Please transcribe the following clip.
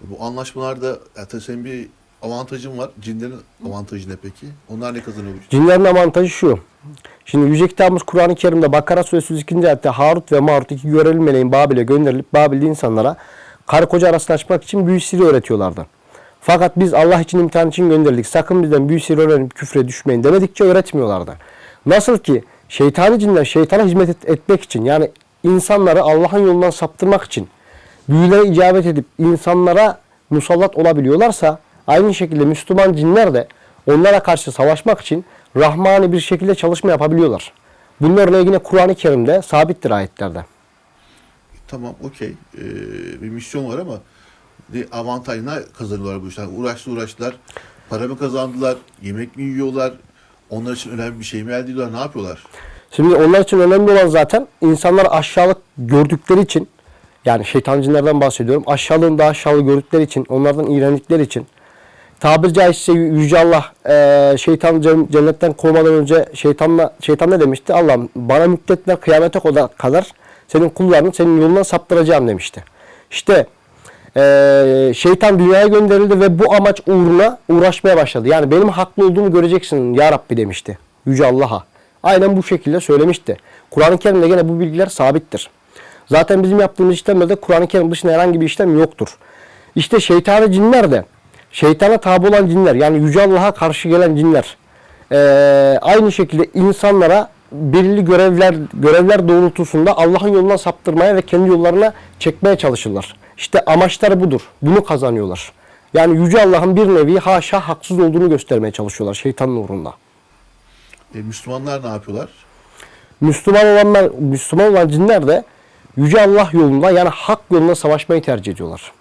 Bu anlaşmalarda ya tabii senin bir avantajın var. Cinlerin avantajı ne peki? Onlar ne kazanıyor? Cinlerin avantajı şu. Şimdi Yüce Kitabımız Kur'an-ı Kerim'de Bakara Suresi 102. ayette Harut ve Marut iki görevli meleğin Babil'e gönderilip Babil'de insanlara karı koca arasını açmak için büyü siri öğretiyorlardı. Fakat biz Allah için imtihan için gönderildik. Sakın bizden büyü siri öğrenip küfre düşmeyin demedikçe öğretmiyorlardı. Nasıl ki şeytani cinler şeytana hizmet et- etmek için yani insanları Allah'ın yolundan saptırmak için büyülere icabet edip insanlara musallat olabiliyorlarsa aynı şekilde Müslüman cinler de onlara karşı savaşmak için rahmani bir şekilde çalışma yapabiliyorlar. Bunlarla yine Kur'an-ı Kerim'de sabittir ayetlerde. Tamam okey. Ee, bir misyon var ama avantaj ne kazanıyorlar bu işten? Uğraştı uğraştılar. Para mı kazandılar? Yemek mi yiyorlar? Onlar için önemli bir şey mi elde ediyorlar? Ne yapıyorlar? Şimdi onlar için önemli olan zaten insanlar aşağılık gördükleri için yani şeytan cinlerden bahsediyorum. Aşağılığın daha aşağılığı gördükleri için, onlardan iğrendikleri için tabiri caizse Yüce Allah e, şeytan cen- cennetten kovmadan önce şeytanla şeytan ne demişti? Allah'ım bana müddet ver kıyamete kadar senin kullarını senin yolundan saptıracağım demişti. İşte e, şeytan dünyaya gönderildi ve bu amaç uğruna uğraşmaya başladı. Yani benim haklı olduğumu göreceksin ya Rabbi demişti. Yüce Allah'a. Aynen bu şekilde söylemişti. Kur'an-ı Kerim'de gene bu bilgiler sabittir. Zaten bizim yaptığımız işlemlerde Kur'an-ı Kerim dışında herhangi bir işlem yoktur. İşte şeytanı cinler de şeytana tabi olan cinler yani Yüce Allah'a karşı gelen cinler eee, aynı şekilde insanlara belirli görevler görevler doğrultusunda Allah'ın yolundan saptırmaya ve kendi yollarına çekmeye çalışırlar. İşte amaçları budur. Bunu kazanıyorlar. Yani Yüce Allah'ın bir nevi haşa haksız olduğunu göstermeye çalışıyorlar şeytanın uğrunda. E, Müslümanlar ne yapıyorlar? Müslüman olanlar, Müslüman olan cinler de Yüce Allah yolunda yani hak yolunda savaşmayı tercih ediyorlar.